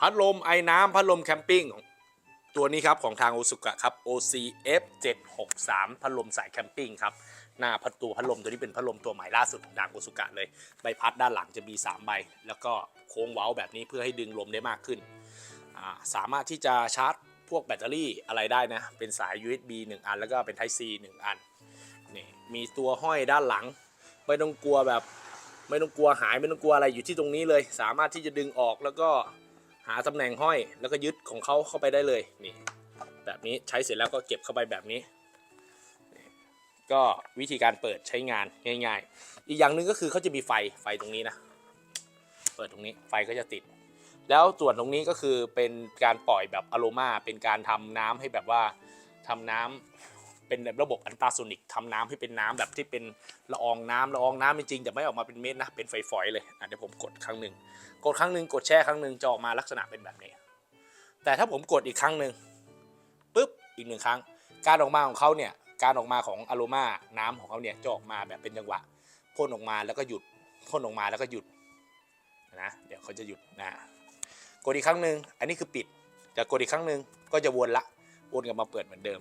พัดลมไอ้น้ำพัดลมแคมปิ้งตัวนี้ครับของทางโอซุกะครับ OCF 763พัดลมสายแคมปิ้งครับหน้าพัดตัวพัดลมตัวนี้เป็นพัดลมตัวใหม่ล่าสุดของทางโอซุกะเลยใบพัดด้านหลังจะมี 3 ใบ แล้วก็โค้งเว้าแบบนี้เพื่อให้ดึงลมได้มากขึ้น สามารถที่จะชาร์จพวกแบตเตอรี่อะไรได้นะ เป็นสาย USB 1 อัน แล้วก็เป็น Type C 1 อันนี่มีตัวห้อยด้านหลัง ไม่ต้องกลัวแบบไม่ต้องกลัวหายไม่ต้องกลัวอะไรอยู่ที่ตรงนี้เลย สามารถที่จะดึงออกแล้วก็ หาตำแหน่งห้อยแล้วก็ยึดของเขาเข้าไปได้เลยนี่แบบนี้ใช้เสร็จแล้วก็เก็บเข้าไปแบบนี้ ก็วิธีการเปิดใช้งานง่าย ๆ อีกอย่างหนึ่งก็คือเขาจะมีไฟไฟตรงนี้นะ เปิดตรงนี้ไฟก็จะติด แล้วส่วนตรงนี้ก็คือเป็นการปล่อยแบบอโรมาเป็นการทำน้ำให้แบบว่าทำน้ำ เป็นระบบอันตราโซนิกทำน้ำให้เป็นน้ำแบบที่เป็นละอองน้ำละอองน้ำจริงๆแต่ไม่ออกมาเป็นเม็ดนะเป็นฝอยๆเลยอะเดี๋ยวผมกดครั้งหนึ่งกดครั้งหนึ่งกดแช่ครั้งหนึ่งจะออกมาลักษณะเป็นแบบนี้ แต่ถ้าผมกดอีกครั้งหนึ่งปุ๊บอีกหนึ่งครั้ง การออกมาของเขาเนี่ยการออกมาของอโรมาน้ำของเขาเนี่ยจะออกมาแบบเป็นจังหวะพ่นออกมาแล้วก็หยุดพ่นออกมาแล้วก็หยุดนะเดี๋ยวเขาจะหยุดนะกดอีกครั้งหนึ่งอันนี้คือปิดแต่กดอีกครั้งหนึ่งก็จะวนละวนกลับมาเปิดเหมือนเดิม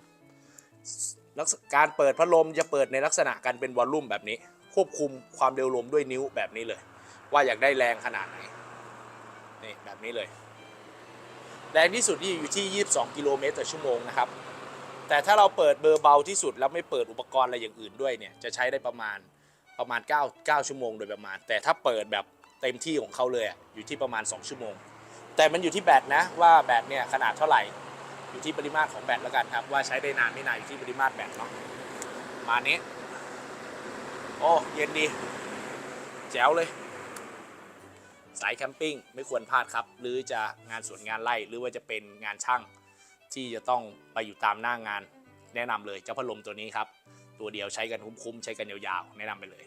การเปิดพัดลมจะเปิดในลักษณะการเป็นวอลลุ่มแบบนี้ ควบคุมความเร็วลมด้วยนิ้วแบบนี้เลย ว่าอยากได้แรงขนาดไหนนี่แบบนี้เลย แรงที่สุดที่อยู่ที่ 22 กิโลเมตรต่อชั่วโมงนะครับ แต่ถ้าเราเปิดเบอร์เบาที่สุดแล้วไม่เปิดอุปกรณ์อะไรอย่างอื่นด้วยเนี่ยจะใช้ได้ประมาณประมาณ 9 9 ชั่วโมงโดยประมาณ แต่ถ้าเปิดแบบเต็มที่ของเขาเลยอยู่ที่ประมาณ 2 ชั่วโมง แต่มันอยู่ที่แบตนะว่าแบตเนี่ยขนาดเท่าไหร่ อยู่ที่ปริมาตรของแบตแล้วกันครับ ว่าใช้ได้นานไม่นานอยู่ที่ปริมาตรแบตเนาะมานี้ โอ้เย็นดี แจ๋วเลย สายแคมปิ้งไม่ควรพลาดครับ หรือจะงานสวนงานไร่หรือว่าจะเป็นงานช่าง ที่จะต้องไปอยู่ตามหน้างาน แนะนำเลยเจ้าพัดลมตัวนี้ครับ ตัวเดียวใช้กันคุ้มๆใช้กันยาวๆแนะนำไปเลย